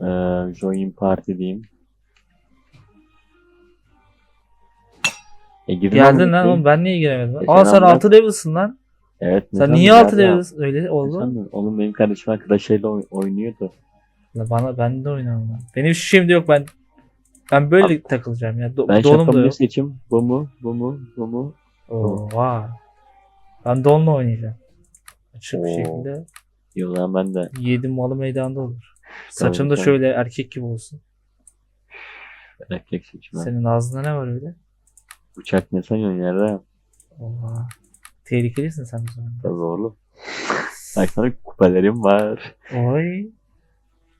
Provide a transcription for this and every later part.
Ee, join party diyeyim. E, Geldin lan oğlum ben niye giremedim? E, Aa sen anlat. 6 level'sın lan. Evet. ne Sen niye ya? 6 level'sın? Öyle Ne oldu. sandın? Oğlum benim kardeşim arkadaşlarıyla oy- oynuyordu. La Bana ben de oynamam lan. Benim hiçbir şeyim de yok ben. Ben böyle takılacağım ya. Do- Ben donum da şapkamı yok. seçim. Bu mu? Bu mu? Bu mu? Oo, vay. Ben donla oynayacağım. Açık bir Oo. şekilde. Yıldan ben de. Yedim malı meydanda olur. Saçım da tabii. şöyle erkek gibi olsun. Erkek seçim. Senin ağzında ne var öyle? Uçak ne sanıyorsun yerde? Oha. Tehlikelisin sen o zaman. Tabii oğlum. Bak sana kupelerim var. Oy.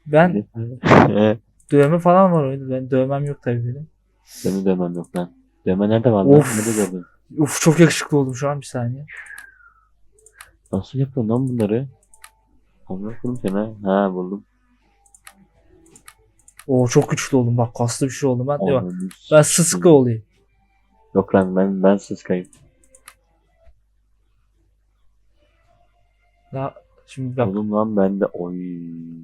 Ben dövme falan var oyunda. Ben dövmem yok tabii benim. Benim dövmem yok lan. Dövme nerede var? Of. Nerede gördün? Uf çok yakışıklı oldum şu an bir saniye. Nasıl yapıyorsun lan bunları? Seni ha. Ha buldum. Oo çok güçlü oldum bak kaslı bir şey oldum ben. Ananı ben sıska olayım. Yok lan ben ben sıskayım. Ya, şimdi bak. Oğlum lan ben de oy.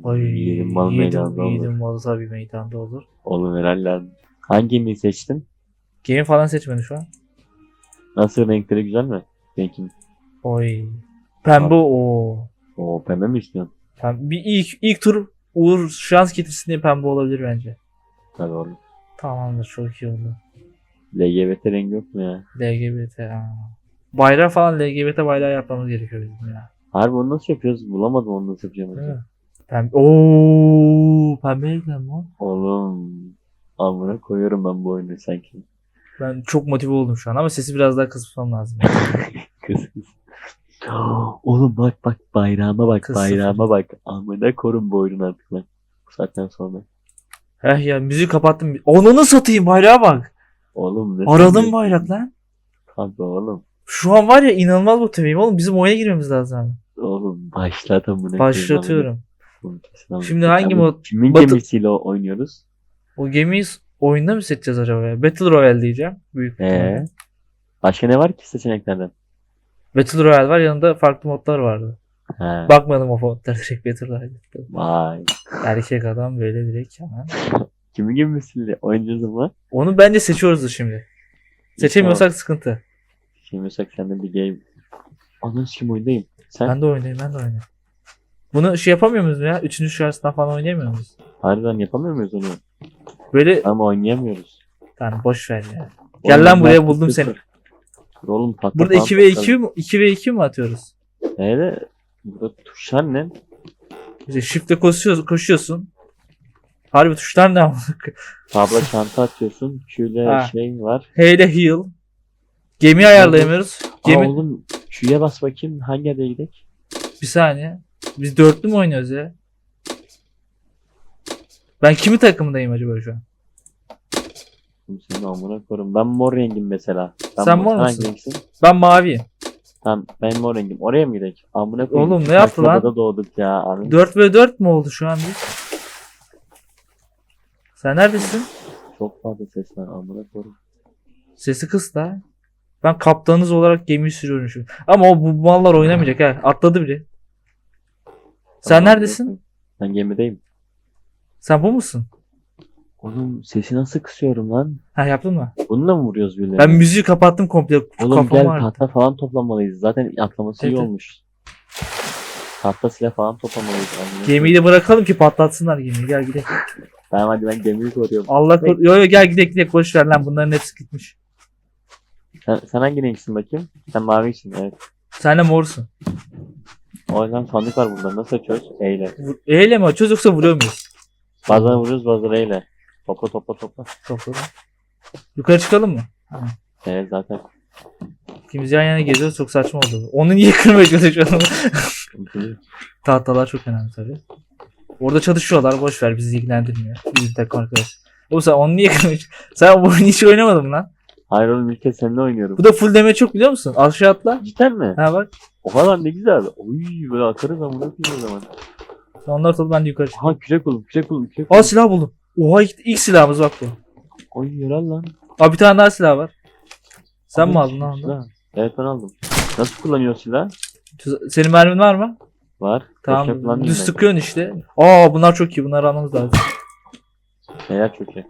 Ay, Yerim mal meydanda yedim, olur. yedim malı tabii meydanda olur. Oğlum helal lan. Hangi gemiyi seçtin? Gemi falan seçmedi şu an. Nasıl renkleri güzel mi? Renkin. Oy. Pembe o. Oo pembe mi istiyorsun? Pembe. Bir ilk, ilk tur Uğur şans getirsin diye pembe olabilir bence. Tabii oğlum. Tamamdır çok iyi oldu. LGBT rengi yok mu ya? LGBT. Aa. Bayrağı falan LGBT bayrağı yapmamız gerekiyor bizim ya. Harbi onu nasıl yapıyoruz? Bulamadım onu nasıl yapacağımızı. Pembe. Ooo pembe ekran mı? Oğlum. Amına koyuyorum ben bu oyunu sanki. Ben çok motive oldum şu an ama sesi biraz daha kısmam lazım. Kız kız. Oğlum bak bak bayrağıma bak Kız bayrağıma bak. Amına korun bu oyunu artık lan. Bu saatten sonra. Heh ya müziği kapattım. Onu satayım bayrağa bak. Oğlum ne Aradım bayrak lan. Tabii oğlum. Şu an var ya inanılmaz motiveyim oğlum. Bizim oyuna girmemiz lazım. Oğlum amına koyayım. Başlatıyorum. Amına Şimdi hangi mod- Kimin Batı- gemisiyle oynuyoruz? O gemiyi oyunda mı seçeceğiz acaba ya? Battle Royale diyeceğim. Büyük. Ee? Başka ne var ki seçeneklerden? Battle Royale var yanında farklı modlar vardı. He. Bakmadım o modlara direkt Battle Royale. Vay. Erkek adam böyle direkt hemen. Kimin gemisiyle oynayacağız ama? Onu bence seçiyoruz şimdi. Seçemiyorsak sıkıntı. Şimdi sen de bir game. Anons kim oyundayım? Sen Ben de oynayayım ben de oynayayım. Bunu şey yapamıyor muyuz ya? Üçüncü şarjından falan oynayamıyor muyuz? harbiden yapamıyor muyuz onu? Böyle Ama oynayamıyoruz. yani boş ver ya. Gel lan buraya buldum seni. Dur oğlum patla Burada falan 2 ve 2 patladı. mi 2 ve 2 mi atıyoruz? Öyle. Burada tuşlar ne? İşte shift'le koşuyorsun, koşuyorsun. Harbi tuşlar ne ama? Tabla çanta atıyorsun. Q'yle Ha. şey var. H ile heal. Gemi ayarlayamıyoruz. Gemi Aa oğlum Q'ya bas bakayım hangi adaya gidelim? bir saniye. Biz dörtlü mü oynuyoruz ya? Ben kimi takımındayım acaba şu an? Oğlum Senin amına koyarım. Ben mor rengim mesela. Ben Sen mor hangi musun? renksin? Ben maviyim. Tamam ben mor rengim. Oraya mı gidelim? Amına koyayım. Oğlum ne Şu yaptı lan? adada doğduk ya. Abi. 4 ve 4 mü oldu şu an biz? Sen neredesin? Çok fazla ses var. Amına koyarım. Sesi kıs da. Ben kaptanınız olarak gemiyi sürüyorum şimdi. Ama o bu mallar oynamayacak ha. Atladı bile. Sen Tamam, neredesin? Ben gemideyim. Sen bu musun? Oğlum sesi nasıl kısıyorum lan? Ha yaptın mı? Bununla mı vuruyoruz birilerine? Ben müziği kapattım komple. Oğlum Kafam gel ağrıdı. tahta falan toplamalıyız. Zaten atlaması iyi Evet, evet. olmuş. Tahta silah falan toplamalıyız. Gemiyi de bırakalım ki patlatsınlar gemiyi. Gel gidelim. Tamam hadi ben gemiyi koruyorum. Allah kor- Yo yo gel gidelim gidelim. Boş ver lan bunların hepsi gitmiş. Sen, sen hangi renksin bakayım? Sen mavisin evet. Sen de morsun. O yüzden sandık var burada. Nasıl açıyoruz? Eyle. Vur- Eyle mi açıyoruz yoksa vuruyor muyuz? Bazen vuruyoruz bazen eyle. Topla topla topla. Topladım. Yukarı çıkalım mı? Evet zaten. İkimiz yan yana geziyoruz çok saçma oldu. Onu niye kırmaya çalışıyorsun? Tahtalar çok önemli tabii. Orada çalışıyorlar boş ver bizi ilgilendirmiyor. Bizim takım arkadaş. Oğlum sen onu niye kırmaya Sen bu oyunu hiç oynamadın lan? Hayır oğlum ilk kez seninle oynuyorum. Bu da full damage çok biliyor musun? Aşağı atla. Cidden mi? Ha bak. Oha lan ne güzel. Oy böyle atarız ama ne yapayım o zaman. Onları topla ben de yukarı çıkayım. Aha kürek buldum kürek buldum kürek Aa buldum. silah buldum. Oha ilk, ilk silahımız bak bu. Oy yarar lan. Aa bir tane daha silah var. Sen mi Oy, aldın lan onu? silah. Evet ben aldım. Nasıl kullanıyor silah? Senin mermin var mı? Var. Tamam. Düz mi? sıkıyorsun işte. Aa bunlar çok iyi. Bunları almamız lazım. Neler çok iyi.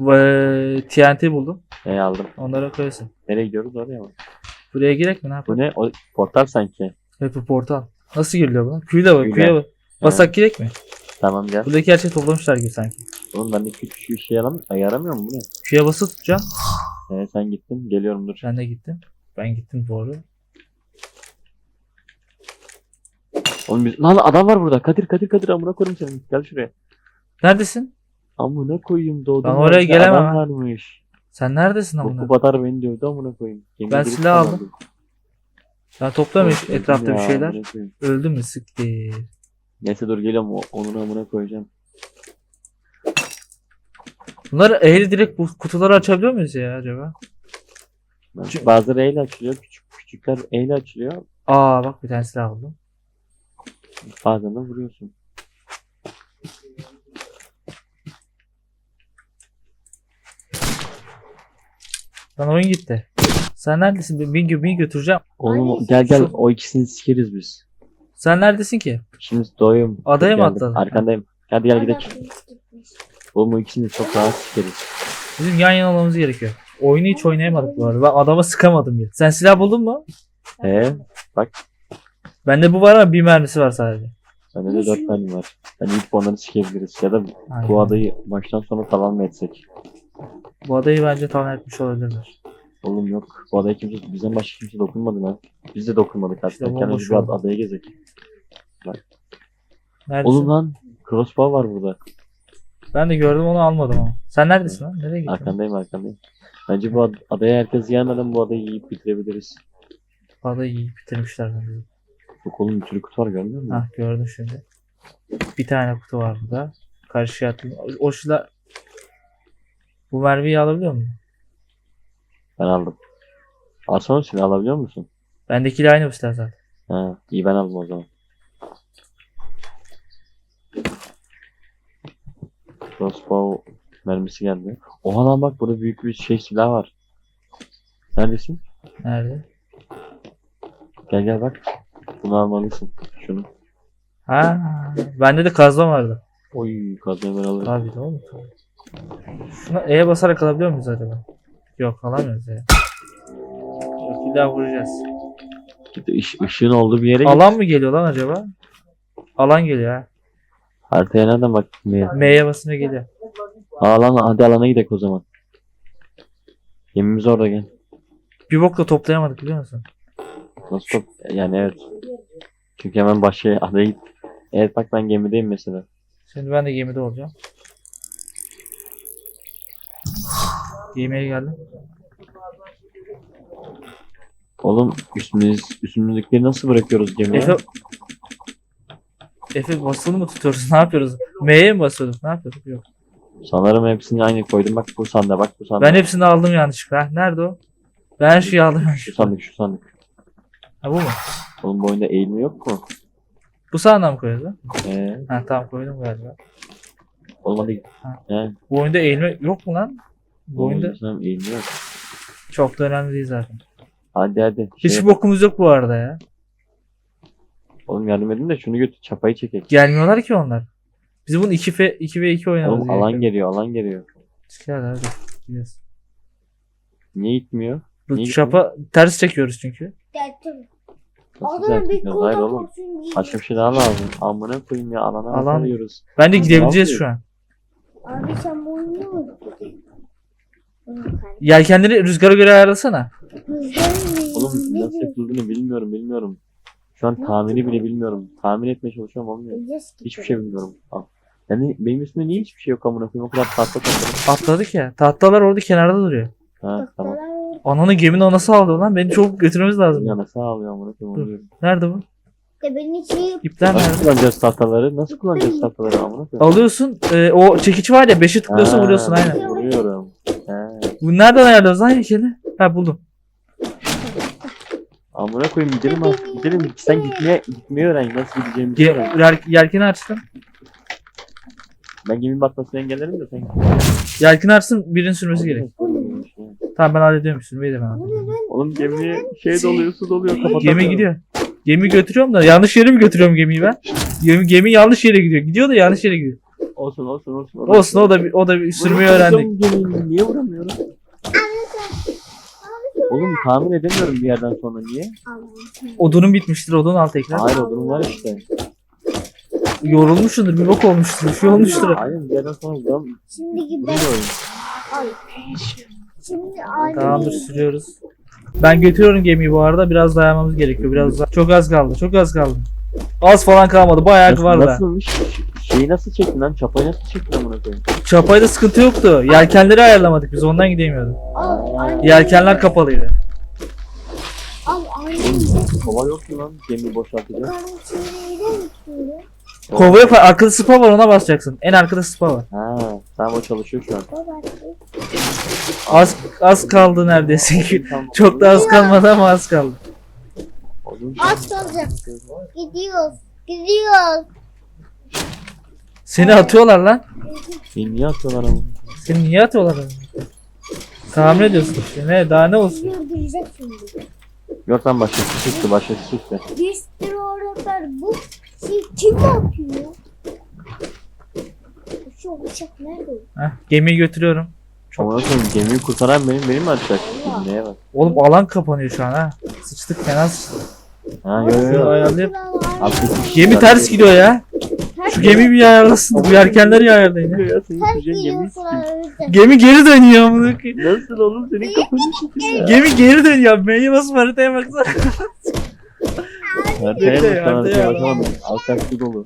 Ve TNT buldum. Ne aldım. Onlara koyasın. Nereye gidiyoruz oraya mı? Buraya girek mi ne Bu yapalım? ne? O portal sanki. Hep bu portal. Nasıl giriliyor buna? Q'yla bak. Q'yla. Q'ya bak. Basak girek mi? Tamam gel. Buradaki her şeyi toplamışlar gibi sanki. Oğlum bende küçük şu şey yaram yaramıyor mu bu ne? Q'ya basılı tutacağım. Ee, sen gittin. Geliyorum dur. Ben de gittim. Ben gittim doğru. Oğlum biz... Lan adam var burada. Kadir Kadir Kadir amına koyayım seni. Gel şuraya. Neredesin? Amına koyayım doğdum. Ben oraya gelemem Adam ha. varmış. Sen neredesin amına? batar beni dövdü amına koyayım. Yemin Ben ederim silah aldım. Ben toplamıyorum etrafta bir ya, şeyler. amına koyayım. Öldüm mü siktir. Neyse dur geliyorum. O- Onun amına koyacağım. Bunları eğri direkt bu kutuları açabiliyor muyuz ya acaba? Ben- Çünkü- Bazıları eyle açılıyor. Küçük küçükler eyle açılıyor. Aa bak bir tane silah aldım. Bazen de vuruyorsun. Lan oyun gitti. Sen neredesin? Ben Beni, beni götüreceğim. Oğlum Ay, gel gel o ikisini sikeriz biz. Sen neredesin ki? Şimdi doğuyum. Adaya mı Geldim. atladın? Arkandayım. Hadi gel gidelim. Oğlum o ikisini çok rahat sikeriz. Bizim yan yana olmamız gerekiyor. Oyunu hiç oynayamadık bu arada. Ben adama sıkamadım bile. Sen silah buldun mu? Ee, Bende bu var ama bir mermisi var sadece. bende de dört tane var. Ben ilk onları sikebiliriz. Ya da Aynen. bu adayı baştan sona tamam mı etsek? Bu adayı bence tamam etmiş olabilirler. Oğlum yok. Bu adaya kimse, bizden başka kimse dokunmadı lan. Biz de dokunmadık hatta. İşte Kendimiz bir ad- adaya gezek. Neredesin? Oğlum lan. Crossbow var burada. Ben de gördüm onu almadım ama. Sen neredesin lan? Nereye gittin? Arkandayım arkandayım. Bence bu ad- adaya herkes gelmeden bu adayı yiyip bitirebiliriz. Adayı yiyip bitirmişler bence. Yok oğlum bir sürü kutu var görmüyor musun? Hah gördüm şimdi. Bir tane kutu var burada. Karşıya attım. O, o silah... Bu mermiyi alabiliyor musun? Ben aldım. Alsana silah alabiliyor musun? Bendekiyle aynı bu silah zaten. Ha, iyi ben aldım o zaman. Crossbow mermisi geldi. Oha lan bak burada büyük bir şey silah var. Neredesin? Nerede? Gel gel bak. Bunu almalısın. Şunu. Ha, bende de kazma vardı. Oy kazmayı ben alırım. Tabii de oğlum. Şuna E'ye basarak alabiliyor muyuz acaba? Yok alamıyoruz ya. Yok bir daha vuracağız. Iş- ışığın olduğu bir yere git. Alan mı geliyor lan acaba? Alan geliyor ha. Haritaya nereden bak? Ne? M'ye basınca geliyor. Alan hadi alana gidelim o zaman. Gemimiz orada gel. Bir bokla toplayamadık biliyor musun? Nasıl top? Yani evet. Çünkü hemen başka adaya git. Evet bak ben gemideyim mesela. Şimdi ben de gemide olacağım. Gemiye geldim. Oğlum üstümüz, üstümüzdekileri nasıl bırakıyoruz gemiye? Efe... Efe basılı mı tutuyoruz? Ne yapıyoruz? M'ye mi basıyorduk? Ne yapıyorduk? Yok. Sanırım hepsini aynı koydum. Bak bu sandığa bak bu sandığa. Ben hepsini aldım yanlışlıkla. Nerede o? Ben her şeyi aldım. Şu sandık şu sandık. Ha bu mu? Oğlum bu oyunda eğilme yok mu? Bu sağdan mı koyuyoruz lan? Ee, Ha tamam koydum galiba. olmadı. Ha. He. Bu oyunda eğilme yok mu lan? Bu oyunda çok da önemli değil zaten. Hadi hadi. Hiç Şey, bokumuz yok bu arada ya. Oğlum yardım edin de şunu götür çapayı çekek. Gelmiyorlar ki onlar. Biz bunu 2 v 2 v 2 oynamamız Oğlum alan gerekiyor. geliyor alan geliyor. Gel hadi. Gidiyoruz. Niye gitmiyor? Bu Niye çapa ters çekiyoruz çünkü. Geldim. Nasıl Adamın güzel bir? Hayır koldan oğlum. olsun diye. Başka bir şey daha lazım. Amına koyayım ya alana Alan- Alan... alıyoruz. Bence Abi, gidebileceğiz ne şu an. Abi sen bu oyunu mu? Yelkenleri rüzgara göre ayarlasana. Oğlum nasıl yapıldığını bilmiyorum bilmiyorum. Şu an tahmini bile bilmiyorum. Tahmin etmeye çalışıyorum olmuyor. Hiçbir şey bilmiyorum. Al. Yani benim üstümde niye hiçbir şey yok amına koyayım? O kadar tahta topladım. Atladık ya. Tahtalar orada kenarda duruyor. Ha tamam. Ananın gemini o nasıl aldı lan? Beni çabuk götürmemiz lazım. Ya nasıl ağlıyor amına koyayım onu Dur. diyorum. Nerede bu? De beni şey İpler Nasıl nerede? kullanacağız tahtaları? Nasıl kullanacağız tahtaları amına koyayım? Alıyorsun. e, o çekiç var ya 5'e tıklıyorsun Ha, vuruyorsun aynen. Vuruyorum. He. Bu nereden ayarlıyoruz lan yelkeni? Ha buldum. Amına koyayım gidelim ha. Gidelim. Sen gitmeye, gitmeyi öğren. Nasıl gideceğimizi Ge öğren. yel- yelkeni açtım. Ben geminin batmasını engellerim de sen. Yelkeni açsın birinin sürmesi gerek. Tamam ben hallediyorum sürmeyi de ben hallediyorum. Oğlum gemiye şey doluyor, su doluyor. Kapat. Gemi gidiyor. Gemi götürüyorum da yanlış yere mi götürüyorum gemiyi ben? Gemi, gemi yanlış yere gidiyor. Gidiyor da yanlış yere gidiyor. Olsun olsun olsun. Olsun o da bir, o da bir sürmeyi öğrendik. Niye vuramıyorum? Oğlum tahmin edemiyorum bir yerden sonra niye? Odunun bitmiştir odun al tekrar. Hayır o durum var işte. Yorulmuşsundur bir bok olmuştur bir şey olmuştur. Hayır bir yerden sonra vuram. Şimdi gibi Bilmiyorum. Şimdi aynı Tamamdır sürüyoruz. Ben götürüyorum gemiyi bu arada biraz dayanmamız gerekiyor biraz daha. Çok az kaldı çok az kaldı. Az falan kalmadı bayağı Nasıl, var da. nasılmış? Şeyi nasıl çektin lan? Çapayı nasıl çektin amına koyayım? Çapayda sıkıntı yoktu. Yelkenleri ayarlamadık biz ondan gidemiyorduk. Al. Yelkenler kapalıydı. Al aynı. Oğlum kova yok mu lan? Gemiyi boşaltacak. Kovaya pa- arkada spa var ona basacaksın. En arkada spa var. Ha, tamam o çalışıyor şu an. Az az kaldı neredeyse. Çok da az kalmadı ama az kaldı. Az kalacak. Gidiyoruz. Gidiyoruz. Seni atıyorlar lan. Beni niye atıyorlar ama? Seni niye atıyorlar? lan? Tahmin ediyorsun işte. Ne daha ne olsun? Yürüyecek şimdi. Yok lan başkası çıktı başkası çıktı. Geçtir öğretmen bu şey kim atıyor? Şu uçak nerede? Heh, gemiyi götürüyorum. Çok Amına koyayım gemiyi kurtaran benim benim mi atacak? Neye bak? Oğlum alan kapanıyor şu an ha. Sıçtık fena sıçtık. Ha yo yo Şöyle yo. ayarlayıp. Atletik Gemi ters gidiyor ya. Şu gemi bir ayarlasın. Bu yelkenleri ayarlayın. ya. Ya senin Ters kuzeyin gemiyi gidiyorsun sikeyim. öğretmen. Gemi geri dönüyor amına koyayım. Nasıl oğlum senin kafanı ya. Gemi geri dönüyor. M'ye basıp haritaya baksana. Haritaya Bekle, bak haritaya bak. bakamam. Alçak su dolu.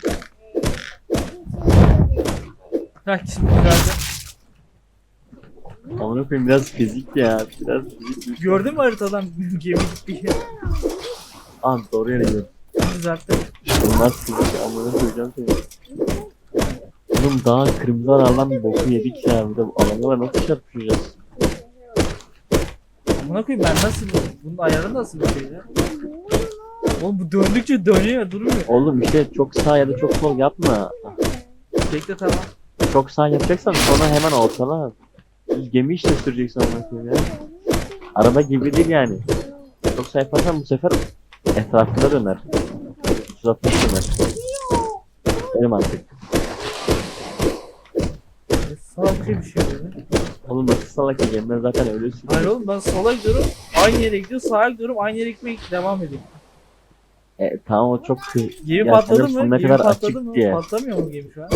Heh şimdi. Amına koyayım biraz fizik ya. Biraz fizik. Gördün mü haritadan gemi gitti. Aa doğru yere gidiyorum. Düzeltti. Bunlar fizik amına koyacağım seni. Oğlum daha kırmızı alardan boku yedik ya. Bir de bu alanlara nasıl çarpışacağız? Amına koyayım ben nasıl bunun ayarı nasıl bir şey ya? Oğlum bu döndükçe dönüyor durmuyor. Oğlum işte çok sağ ya da çok sol yapma. Bekle tamam. Çok sağ yapacaksan sonra hemen ortala. Gemi işte süreceksin amına koyayım ya. Araba gibi değil yani. Çok sağ yaparsan bu sefer etrafında döner. 360 döner. Benim mantık. Salakça bir şey böyle. Oğlum nasıl salak ya gemiler zaten öyle. Hayır oğlum ben sola gidiyorum. Aynı yere gidiyor. Sağa gidiyorum. Aynı yere gitmeye devam ediyorum. E, tamam o çok kı- Gemi patladı mı? sonuna Gemi kadar patladı açık mı? diye. Patlamıyor mu gemi şu an?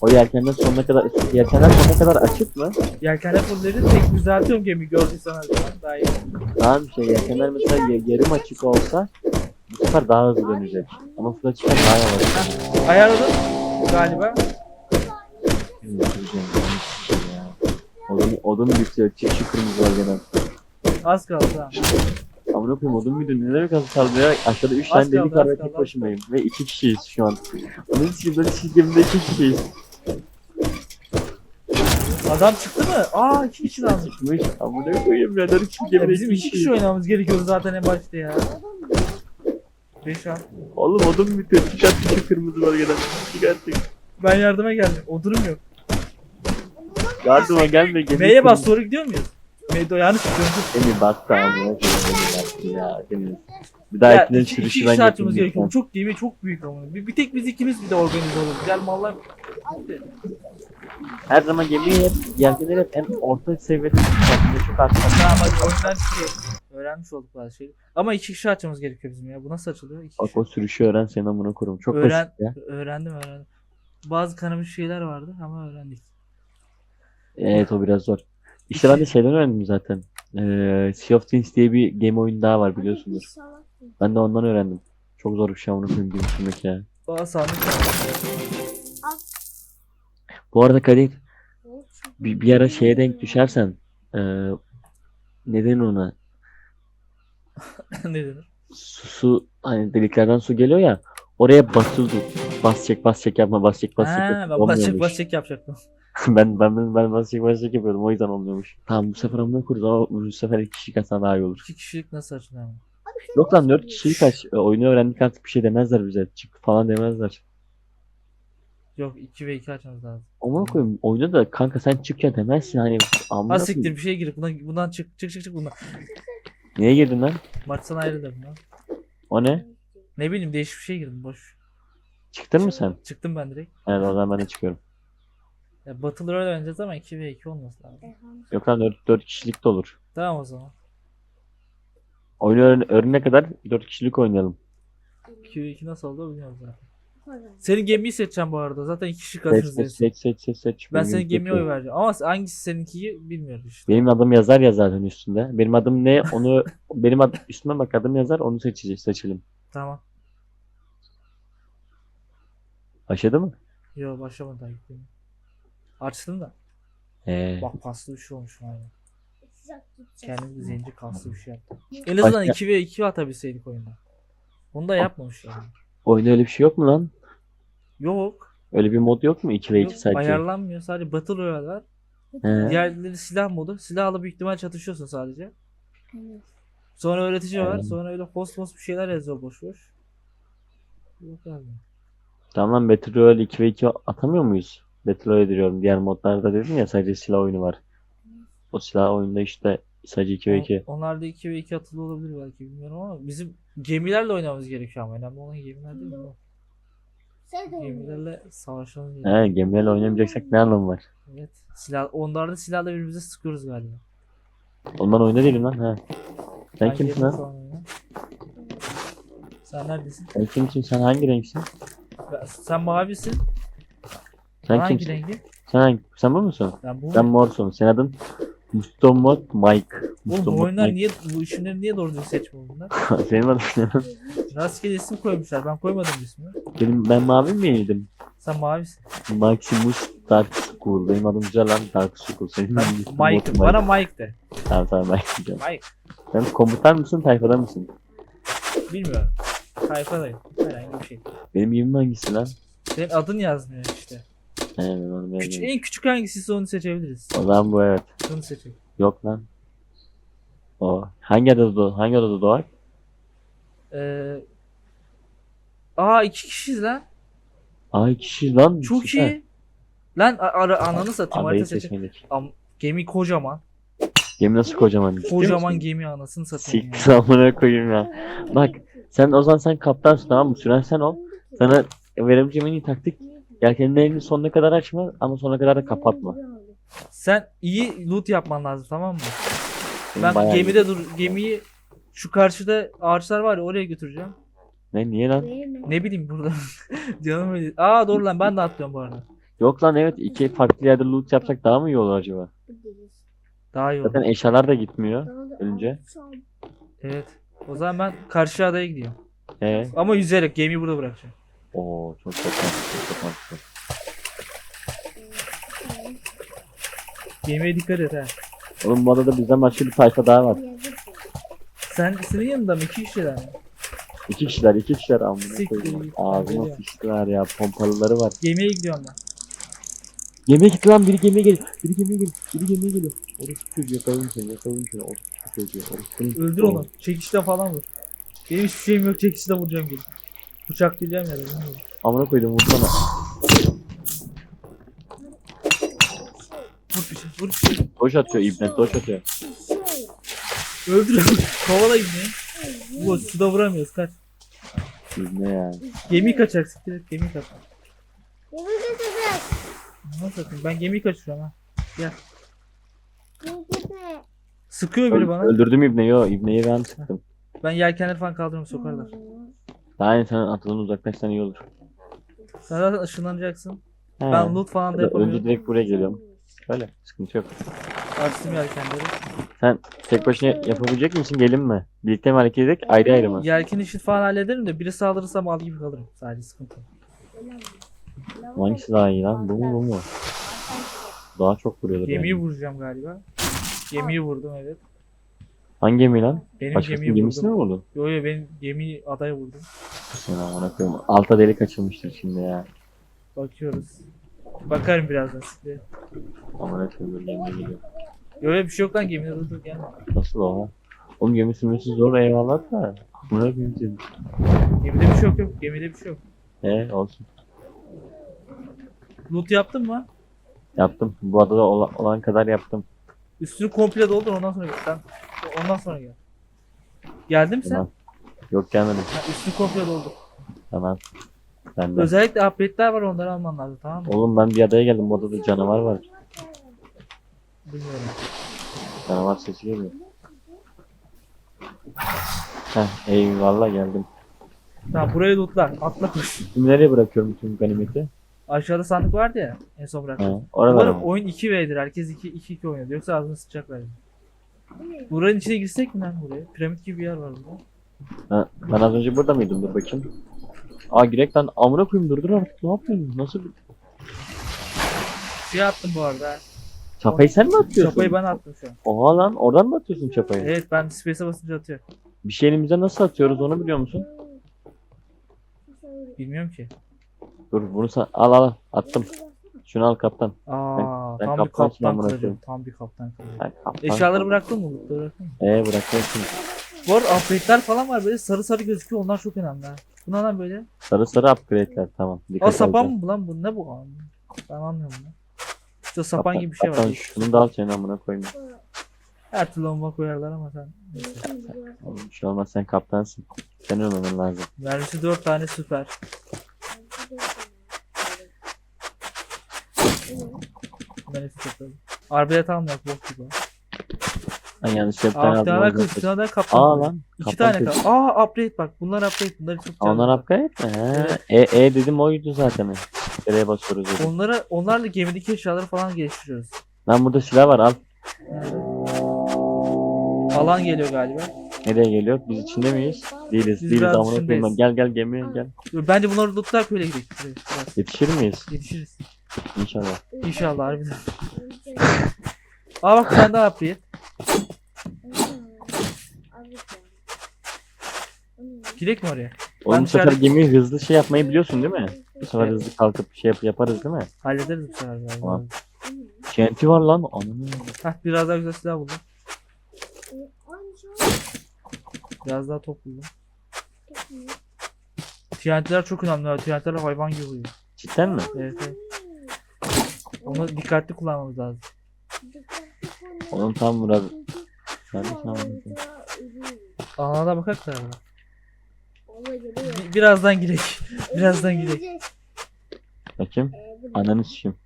O yelkenler sonuna kadar yelkenler sonuna kadar açık mı? Yelkenler fulleri tek düzeltiyorum gemi gördüysen her zaman daha iyi. Tamam şey yelkenler mesela ya- yarım açık olsa bu sefer daha hızlı dönecek. Ama full açıkken daha yavaş. Ayarladım galiba. Bilmiyorum, söyleyeceğim, yanlış bir şey ya. Odun, odun bitiyor. Çık şu kırmızı bölgeden. Az kaldı tamam. Amına koyayım odun bitiyor. Ne demek az kaldı ya? Aşağıda 3 tane Az delik kaldı, var az ve kaldı, tek az başımayım. Ve 2 kişiyiz şu an. Onun için böyle çizgimde 2 kişiyiz. Adam çıktı mı? Aa iki kişi lazım. Çıkmış. Amına koyayım ya. Dört Ya çizgimde bizim 2 iki kişi oynamamız gerekiyordu zaten en başta ya. Beş an. Oğlum odun bitiyor. Çık artık şu kırmızı bölgeden. Çık artık. Ben yardıma geldim. Odurum yok. Yardıma gelme. gemi M'ye bas kırmızı- doğru gidiyor muyuz? M'de yanlış gidiyoruz. Beni battı amına koyayım. Beni battı ya. Deniz. Bir daha Ya etkilerin iki, iki sürüşünden kişi açmamız gerekiyor. Bu çok gemi çok büyük ama. Bir, bir tek biz ikimiz bir de organize olalım. Gel mallar. Her zaman gemiyi hep yelkenleri hep en orta seviyede tutmak. Çok artmak. Tamam hadi oyundan çıkıyor. Öğrenmiş olduk bazı şeyleri. Ama iki kişi açmamız gerekiyor bizim ya. Bu nasıl açılıyor? İki Bak kişi. o sürüşü öğren senin amına koyayım. Çok Öğren- basit ya. Öğrendim öğrendim. Bazı kanamış şeyler vardı ama öğrendik. Evet o biraz zor. İşte ben de şeyden öğrendim zaten. Ee, Sea of Thieves diye bir game oyunu daha var biliyorsundur. Ben de ondan öğrendim. Çok zor bir şey amına koyayım gemi sürmek ya. Aa sandık. Bu arada Kadir bir, bir ara şeye denk düşersen ee, neden ona ne denir? su, su hani deliklerden su geliyor ya oraya basıldı. Bas çek bas çek yapma bas çek bas çek. Ha, ben basacak Olmuyormuş. basacak yapacaktım. ben ben ben, ben basacak basacak yapıyordum o yüzden olmuyormuş. Tamam bu sefer amına kuruz ama bu sefer iki kişi katsan daha iyi olur. İki kişilik nasıl açılıyor ama? Yok lan 4 kişilik aç. E, Oyunu öğrendik artık bir şey demezler bize. Çık falan demezler. Yok 2 ve 2 açmamız lazım. Amına koyayım oyunda da kanka sen çık ya demezsin hani. Ha siktir bir şey girip bundan, bundan çık çık çık çık bundan. Niye girdin lan? Maç sana ayrı da bundan. O ne? Ne bileyim değişik bir şey girdim boş. Çıktın mı sen? Çıktım ben direkt. Evet o zaman ben de çıkıyorum. Ya Battle Royale oynayacağız ama 2 ve 2 olması lazım. Yok lan 4, 4 kişilik de olur. Tamam o zaman. Oyunu öğren öğrenene kadar 4 kişilik oynayalım. 2 ve 2 nasıl oldu bilmiyorum zaten. Senin gemiyi seçeceğim bu arada. Zaten 2 kişi Seç katılırız. seç seç seç seç seç. Ben Benim senin gemiye oy vereceğim. Ama hangisi seninki bilmiyorum işte. Benim adım yazar ya zaten üstünde. Benim adım ne onu benim adım üstüme bak adım yazar onu seçeceğiz seçelim. Tamam. Başladı mı? Yo başlamadı daha yükledim. Açtım da. Ee, Bak paslı bir şey olmuş. Kendi Kendimiz zenci kaslı bir şey yaptık. En azından Başka- 2 ve 2 atabilseydik oyunda. Bunu da yapmamış yani. Oyunda öyle bir şey yok mu lan? Yok. Öyle bir mod yok mu 2 ve 2 yok sadece? ayarlanmıyor. Sadece Battle Royale var. He. Diğerleri silah modu. Silahla büyük ihtimal çatışıyorsun sadece. Sonra öğretici var. Sonra öyle host host bir şeyler yazıyor boş boş. Yok abi. Tamam lan Battle Royale 2 ve 2 atamıyor muyuz? Battle Royale diyorum. Diğer modlarda dedim ya sadece silah oyunu var. O silah oyunda işte sadece 2 ve 2. On- Onlar da 2 ve 2 atılı olabilir belki bilmiyorum ama bizim gemilerle oynamamız gerekiyor ama önemli olan gemiler değil mi? Gemilerle savaşmamız gerekiyor. He gemilerle oynamayacaksak ne anlamı var? Evet. Silah, onlarda silahla birbirimize sıkıyoruz galiba. Ben oyunda değilim lan ha. Sen Ben kimsin lan? Sen neredesin? Sen kimsin? Sen hangi renksin? Ben- Sen mavisin. Sen hangi kimsin? rengi? Sen hangi? Sen bu musun? Ben bu. Sen morsun. Senin adın Mustomot Mike. Oğlum bu oyunlar Mike. niye bu isimleri niye doğru düzgün seçmiyor bunlar? Senin adın ne? Rastgele isim koymuşlar. Ben koymadım bu ismi. Benim, ben mavi miydim? Sen mavisin. Maximus Dark School. Benim adım güzel lan Dark School. Senin Ben adın Mike. Bana Mike de. Tamam tamam Mike diyeceğim. Mike. Sen komutan mısın tayfada mısın? Bilmiyorum. Sayfadayım. Herhangi bir şey. Benim yemin hangisi lan? Senin adın yazmıyor işte. Ben onu Küçük, beğendim. en küçük hangisiyse onu seçebiliriz. O zaman bu evet. Onu seçelim. Yok lan. O. Hangi adada doğ hangi adada doğar? Ee... Aa iki kişiyiz lan. Ay kişi lan. Çok süper. iyi. Lan ara, ananı satayım Adayı harita seçelim. seçmedik. Am, gemi kocaman. Gemi nasıl kocaman? Ciddi Kocaman misin? gemi anasını satayım. ya. Siktir amına koyayım ya. Bak sen o zaman sen kaptansın tamam mı? Süren sen ol. Sana verebileceğim en iyi taktik yelkeninin elini sonuna kadar açma ama sonuna kadar da kapatma. Sen iyi loot yapman lazım tamam mı? Ben bayağı iyi. gemide dur gemiyi şu karşıda ağaçlar var ya oraya götüreceğim. Ne niye lan? Ne bileyim burada. Canım öyle. Aa doğru lan ben de atlıyorum bu arada. Yok lan evet iki farklı yerde loot yapsak daha mı iyi olur acaba? Daha iyi olur. Zaten eşyalar da gitmiyor. Önce. Evet. O zaman ben karşı adaya gidiyorum. Ee, Ama yüzerek gemiyi burada bırakacağım. Oo çok çok mantıklı, çok mantıklı. Gemiye dikkat et ha. Oğlum bu adada bizden başka bir tayfa daha var. Sen senin yanında mı? İki kişiler mi? İki kişiler, iki kişiler amına Siktir koyayım. git, Ağzıma geliyor. sıçtılar ya, pompalıları var. Gemiye gidiyorum ben. Gemiye gitti lan, biri gemiye geliyor. Biri gemiye geliyor, biri gemiye geliyor. Orası çocuğu yakaladım seni, yakaladım seni. Orası çocuğu, orası Öldür onu. Çekişle falan vur. Benim hiçbir şeyim yok. Çekişle vuracağım geri. Bıçak diyeceğim ya. bilmiyorum. Amına koydum vursana. Vur bir şey. Vur bir şey. Doş atıyor ibne, doş atıyor. Öldür onu. Kovala ibneyi. Bu suda vuramıyoruz. Kaç. İbne ya. Gemiyi kaçacaksın. Direkt gemiyi kaç. Nasıl satayım? Ben gemiyi kaçırıyorum ha. Sıkıyor biri bana. Öldürdüm ibneyi, yo ibneyi ben sıktım. Ben yelkenleri falan kaldırıyorum sokarlar. Daha sen atından uzaklaşsan iyi olur. Sen zaten ışınlanacaksın. He. Ben loot falan da Ya da yapamıyorum. Önce direkt buraya geliyorum. Öyle, sıkıntı yok. Açtım yelkenleri. Sen tek başına yapabilecek misin, gelin mi? Birlikte mi hareket edecek, ayrı ayrı mı? Yelken işi falan hallederim de biri saldırırsa mal gibi kalırım. Sadece sıkıntı. Hangisi daha iyi lan? Bu mu bu mu? Daha çok vuruyordur Gemiyi bence. vuracağım galiba. Gemiyi vurdum evet. Hangi gemi lan? Benim Başkasının gemiyi gemisine mi vurdum. vurdun? Yo yo benim gemiyi adaya vurdum. Sen amına koyayım. Alta delik açılmıştır şimdi ya. Bakıyoruz. Bakarım birazdan size. Amına koyayım dur gemi geliyor. Yo yo bir şey yok lan gemide dur dur gelme. Nasıl o ha? Oğlum gemi sürmesi zor eyvallah da. Amına koyayım seni. Gemide bir şey yok yok. Gemide bir şey yok. He olsun. Loot yaptın mı? Yaptım. Bu adada olan kadar yaptım. Üstünü komple doldur ondan sonra gel. Sen ondan sonra gel. Geldin mi sen? Tamam. Yok gelmedim. Ha, üstü kopya doldu. Tamam. Ben de. Özellikle upgrade'ler var onları alman lazım tamam mı? Oğlum ben bir adaya geldim. Bu adada canavar var. Bilmiyorum. Canavar sesi geliyor. Heh eyvallah geldim. Tamam burayı lootlar. Atla koş. Şimdi nereye bırakıyorum bütün ganimeti? Aşağıda sandık vardı ya. En son oralara Umarım mı? oyun 2V'dir. Herkes 2 2 2 oynuyor. Yoksa ağzını sıçacaklar. Buranın içine girsek mi lan buraya? Piramit gibi bir yer var burada. Ha, ben az önce burada mıydım? Dur bakayım. Aa girek lan amına koyayım durdur artık. Ne yapıyorsun? Nasıl bir... Şey attım bu arada. Çapayı sen mi atıyorsun? Çapayı ben attım şu an. Oha lan oradan mı atıyorsun çapayı? Evet ben space'e basınca atıyor. Bir şey elimize nasıl atıyoruz onu biliyor musun? Bilmiyorum ki. Dur bunu sa- al al attım. Şunu al kaptan. Aa ben tam bir kaptan koyayım. Tam bir kaptan kaptan. Eşyaları bıraktın mı? Bıraktın mı? Ee bırakıyorsun. Bu arada upgrade'ler falan var böyle sarı sarı gözüküyor. Onlar çok önemli ha. Bu ne lan böyle? Sarı sarı upgrade'ler tamam. Aa Dikkat sapan alacağım. mı bu lan? Bu ne bu? Ben anlamıyorum bunu. İşte sapan Kaptan- gibi bir şey var. kaptan, şunu da al senin amına koyayım. Her türlü bomba koyarlar ama sen. Oğlum bir şey olmaz sen kaptansın. Sen ölmemen lazım. Mermisi 4 tane süper. Ben hepsi topladım. Arbelet almayak bok gibi. Ben yanlışlıkla bir Aa tane bir aldım. tane daha kılıç, bir tane daha kaptan. Aa lan. İki tane kılıç. Aa upgrade bak. Bunlar upgrade. Bunları çok Aa, Onlar canlı. upgrade mi? He. E, e dedim oydu zaten. Nereye basıyoruz dedim. Onları, onlarla gemideki eşyaları falan geliştiriyoruz. Lan burada silah var al. Alan geliyor galiba. Nereye geliyor? Biz içinde miyiz? Değiliz. Biz Değiliz biraz amına koyayım. Gel gel gemiye gel. Bence bunları lootlar böyle gidelim. Yetişir miyiz? Yetişiriz. İnşallah. İnşallah harbiden. Aa bak sen daha upgrade. Girek mi oraya? Oğlum bu sefer dışarı- gemiyi hızlı şey yapmayı biliyorsun değil mi? Bu sefer hızlı kalkıp şey yap yaparız değil mi? Hallederiz bu sefer. galiba. Tamam. TNT var lan. Ananı. Heh biraz daha güzel silah buldum. Biraz daha top buldum. TNT'ler çok önemli. abi. TNT'ler hayvan gibi vuruyor. Cidden mi? Evet evet. Onu dikkatli kullanmamız lazım. Oğlum tam. Neredesin amına koyayım? Alana da bakak da. Bir- birazdan girek. Birazdan girek. Bakayım. Ananı sikeyim.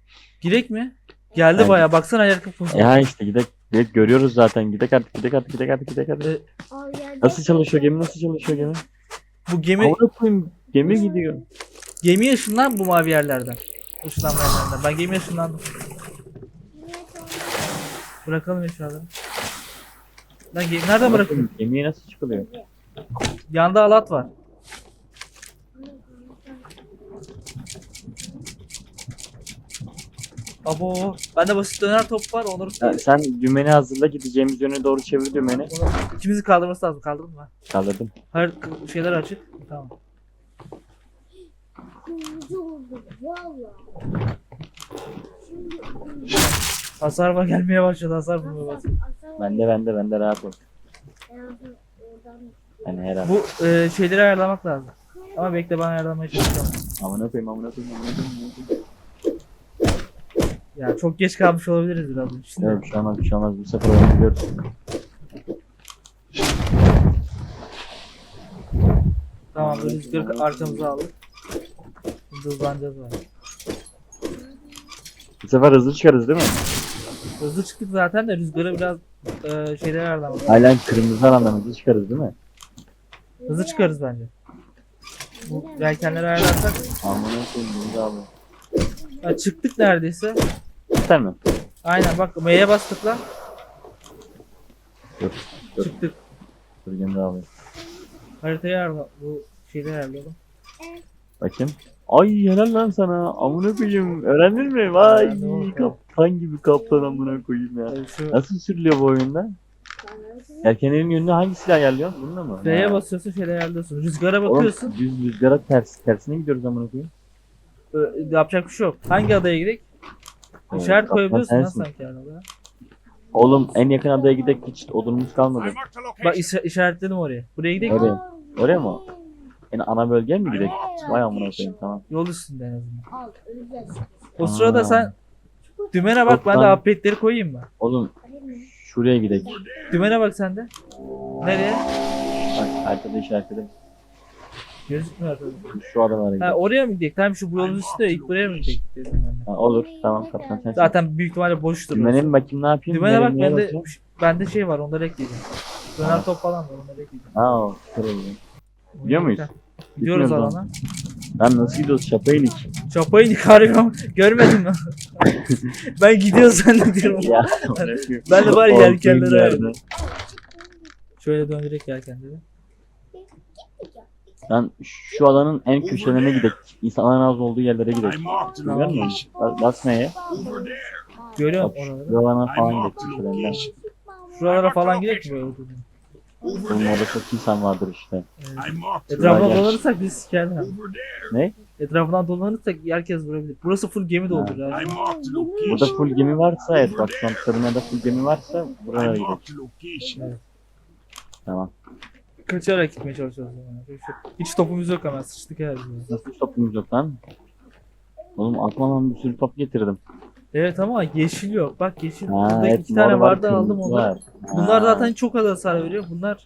Girek mi? Geldi baya. Baksana yer kıpkırmızı. Ya işte gidek. Gidek görüyoruz zaten. Gidek artık gidek artık gidek artık gidek artık. Ee, Nasıl çalışıyor gemi? Nasıl çalışıyor gemi? bu gemi Amına koyayım. Gemi gidiyor. gemi ışınlan bu mavi yerlerden. Işınlanma yerlerden. Ben gemi ışınlandım. Bırakalım eşyaları. Lan gemi nereden bırakayım? Gemiye nasıl çıkılıyor? Yanda alat var. Abo. Bende basit döner top var. Onları Ya sen dümeni hazırla gideceğimiz yöne doğru çevir dümeni. Onu ikimizi kaldırması lazım. Kaldırdın mı? Kaldırdım. Hayır k- şeyler açık. Tamam. Hasar var gelmeye başladı. Hasar bulmaya başladı. Bende bende bende rahat ol. Yani herhalde. Bu e, şeyleri ayarlamak lazım. Ama bekle ben ayarlamaya çalışacağım. Amına koyayım amına koyayım amına koyayım. amına koyayım. Ya çok geç kalmış olabiliriz biraz. Şimdi. Yok bir şey olmaz bir şey olmaz. Bu sefer oynayabiliyoruz. Tamam rüzgarı arkamıza aldık. Hızlanacağız var. Bu sefer hızlı çıkarız değil mi? Hızlı çıktık zaten de rüzgarı biraz e, şeyleri ayarlamak lazım. Hala kırmızı alandan hızlı çıkarız değil mi? Hızlı çıkarız bence. Bu yelkenleri ayarlarsak Amına koyayım bunu da alın. ya çıktık neredeyse. Sen mi? Aynen bak M'ye bastık lan. Dur, dur. Çıktık. Dur gemi de alayım. Haritayı ayarla. Bu şeyleri ayarlayalım. Bakayım. Ay helal lan sana. Amına koyayım. Öğrendin mi? Vay Öğrendim oğlum. kaptan gibi kaptan amına koyayım ya. Nasıl sürülüyor bu oyunda? Yelkenlerin yönünü hangi silah ayarlıyorsun? Bununla mı? F'ye Ha. basıyorsun şeyleri ayarlıyorsun. Rüzgara Oğlum bakıyorsun. düz rüzgara ters, tersine gidiyoruz amına koyayım. Ee, yapacak bir şey yok. Hangi adaya gidelim? Evet, İşaret koyabiliyorsun lan sensin. sanki yani adaya. Oğlum en yakın adaya gidek hiç odunumuz kalmadı. Bak işa- işaretledim oraya. Buraya gidelim. Oraya. Oraya mı? En ana bölgeye mi gidek? Vay amına koyayım tamam. Yol üstünde en azından. Al, öleceğiz. O sırada Aa. sen dümene bak ben de Çoktan- update'leri koyayım mı? Oğlum şuraya gidek. Dümene bak sen de. Nereye? Bak haritada işaretledim. Gözükmüyor tabii. Şu adalara Ha gidelim. oraya mı gidelim? Tamam şu bu yolun üstünde ilk buraya mı gidelim dedim ben de. Ha, olur tamam kaptan sen. Zaten büyük ihtimalle boştur. Dümene mi bakayım ne yapayım? Dümene bak Nereye- nereye bende bakayım? bende şey var onları ekleyeceğim. Döner top falan var onları ekleyeceğim. Ha o. Gidiyor muyuz? Gidiyoruz Gitmiyoruz alana. Lan nasıl gidiyoruz? Şapa inik. Çapayı harika görmedim mi? ben gidiyor zannediyorum. ya. Ben de bari Olduğun yelkenleri yerde. ayarladım. Şöyle döndürerek yelkenleri. Lan şu alanın en köşelerine gidelim. İnsanların az olduğu yerlere gidelim. Görüyor musun? location. Bas- Bas neye? Over there. Görüyorum Bak oraları. I falan gidelim köşelerinden. Şuralara falan gidelim mi böyle orada çok insan vardır işte. Evet. I marked a Etrafından Şuraya gel. dolanırsak biz sikerler. Ne? Etrafından dolanırsak herkes vurabilir. Burası full gemi doldur I yani. marked a Burada full gemi varsa evet an Sarına'da full gemi varsa buralara I gidelim. location. Tamam. Kaçarak gitmeye çalışıyoruz. Yani. Hiç topumuz yok ama sıçtık herhalde. Nasıl hiç topumuz yok lan? Oğlum aklıma ben bir sürü top getirdim. Evet ama yeşil yok. Bak yeşil. Ha, Burada evet, iki tane var, vardı aldım onları. var. Bunlar Ha, zaten çok az hasar veriyor. Bunlar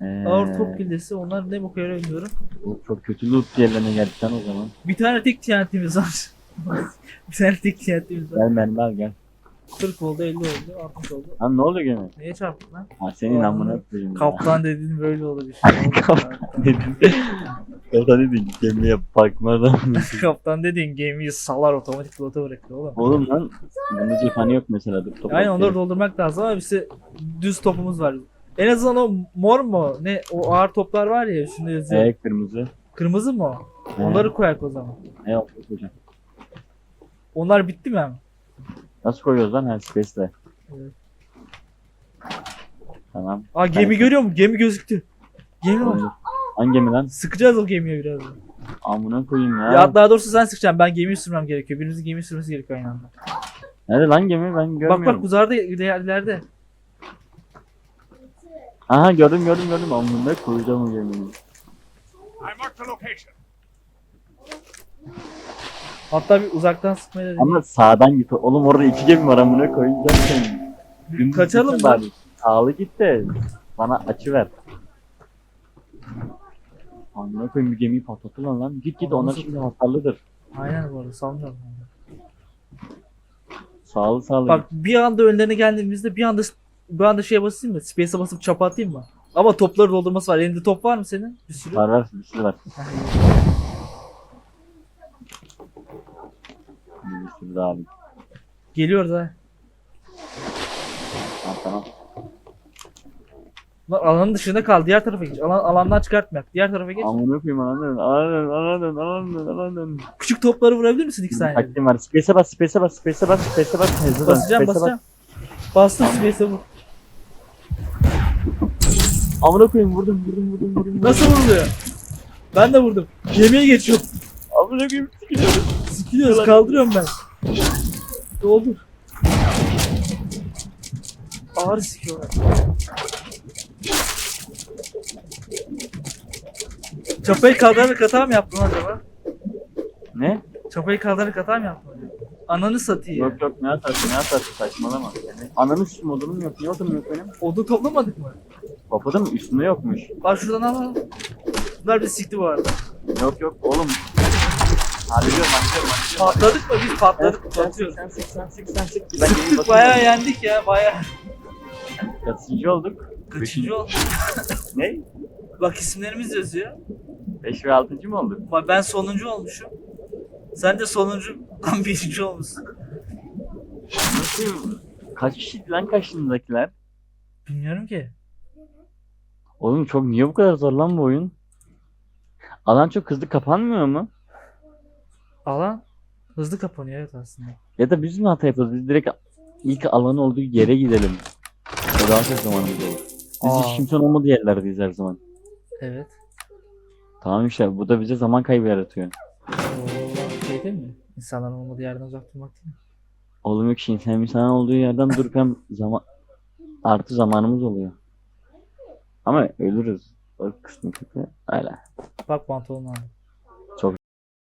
ee, ağır top pillesi. Onlar ne boka yarıyor bilmiyorum. bu Çok kötü loot yerlerine lan o zaman. Bir tane tek TNT'miz var. bir tane tek TNT'miz var. Gel benim al gel. 40 oldu, 50 oldu, 60 oldu. Lan ne oluyor gene? Neye çarptık lan? Ha senin amına koyayım. ya. Kaptan dediğin böyle olur işte. Kaptan dedin. Kaptan dedin gemiye bakmadan. Kaptan dediğin gemiyi salar otomatik pilota bırakır oğlum. Oğlum lan bunda cephane yok mesela. Dur, top Aynen onları doldurmak lazım ama işte düz topumuz var. En azından o mor mu? Ne o ağır toplar var ya üstünde yazıyor. Ee, kırmızı. Kırmızı mı o? He. Onları koyak o zaman. Ne yaptık hocam? Onlar bitti mi hemen? Nasıl koyuyoruz lan? Ha space'le. Evet. Tamam. Aa gemi Evet. görüyor musun? Gemi gözüktü. Gemi var. Hangi gemi lan? Sıkacağız o gemiye biraz. Amına koyayım ya. Ya daha doğrusu sen sıkacaksın. Ben gemiyi sürmem gerekiyor. Birimizin gemiyi sürmesi gerekiyor aynı anda. Nerede lan gemi? Ben Bak görmüyorum. bak uzarda ileride. Aha gördüm gördüm gördüm. Amına koyacağım o gemiyi. Hatta bir uzaktan sıkmayı da deneyeyim. Ama sağdan git. Oğlum orada iki gemi var amına koyacağım seni. Dümdüz Kaçalım gitme lan. bari. Sağlı git de bana açı ver. Amına koyayım bir gemiyi patlatır lan lan. Git git Ama onlar şimdi hasarlıdır. Aynen bu arada ben de. Sağlı sağlı. Bak bir anda önlerine geldiğimizde bir anda bir anda şeye basayım mı? Space'e basıp çapa atayım mı? Ama topları doldurması var. Elinde top var mı senin? Bir sürü. Var var bir sürü var. Bir sürü daha abi. Geliyoruz ha. Tamam tamam. Lan alanın dışında kal. Diğer tarafa geç. Alan, alandan çıkartma. Diğer tarafa geç. Amına koyayım anladın anladın anladın anladın anladın. Küçük topları vurabilir misin iki saniyede? Taktiğim var. Space'e bas, space'e bas, space'e bas, space'e bas. Hızlı dön. Basacağım space'e basacağım. Bastım space'e vur. Amına koyayım vurdum vurdum vurdum vurdum. Nasıl vuruluyor? Ben de vurdum. Gemiye geçiyorum. Amına koyayım sikiliyorum. Sikiliyoruz kaldırıyorum ben. Doldur. Ağır sikiyorlar. Çapayı kaldırarak hata mı yaptın acaba? Ne? Çapayı kaldırarak hata mı yaptın acaba? Ananı satayım. Yok yok ne atarsın ne atarsın saçmalama. Yani ananın üstüm odunum yok. Niye odunum yok benim? Odun toplamadık mı? Papadım üstünde yokmuş. Bak şuradan al al. Bunlar bizi sikti bu arada. Yok yok oğlum. Hallediyorum hallediyorum hallediyorum. Patladık mı biz patladık. Sen sık sen sık sen sık sen sık. Ben Sıktık basıyorum. bayağı yendik ya bayağı. Kaçıncı olduk? Kaçıncı oldu? Ne? Bak isimlerimiz yazıyor. 5 ve 6. mı olduk? Ama ben sonuncu olmuşum. Sen de sonuncu birinci olmuşsun. Nasıl? Kaç kişiydi lan karşınızdakiler? Bilmiyorum ki. Oğlum çok niye bu kadar zor lan bu oyun? Alan çok hızlı kapanmıyor mu? Alan hızlı kapanıyor evet aslında. Ya da biz mi hata yapıyoruz? Biz direkt ilk alan olduğu yere gidelim. O daha çok zamanımız olur. Biz Aa. hiç kimsenin olmadığı yerlerdeyiz her zaman. Evet. Tamam işte bu da bize zaman kaybı yaratıyor. O şey değil mi? İnsanların olmadığı yerden uzak durmak değil mi? Oğlum yok şimdi sen insan olduğu yerden durup hem zaman artı zamanımız oluyor. Ama ölürüz. O kısmı kötü. Öyle. Bak pantolonu aldım.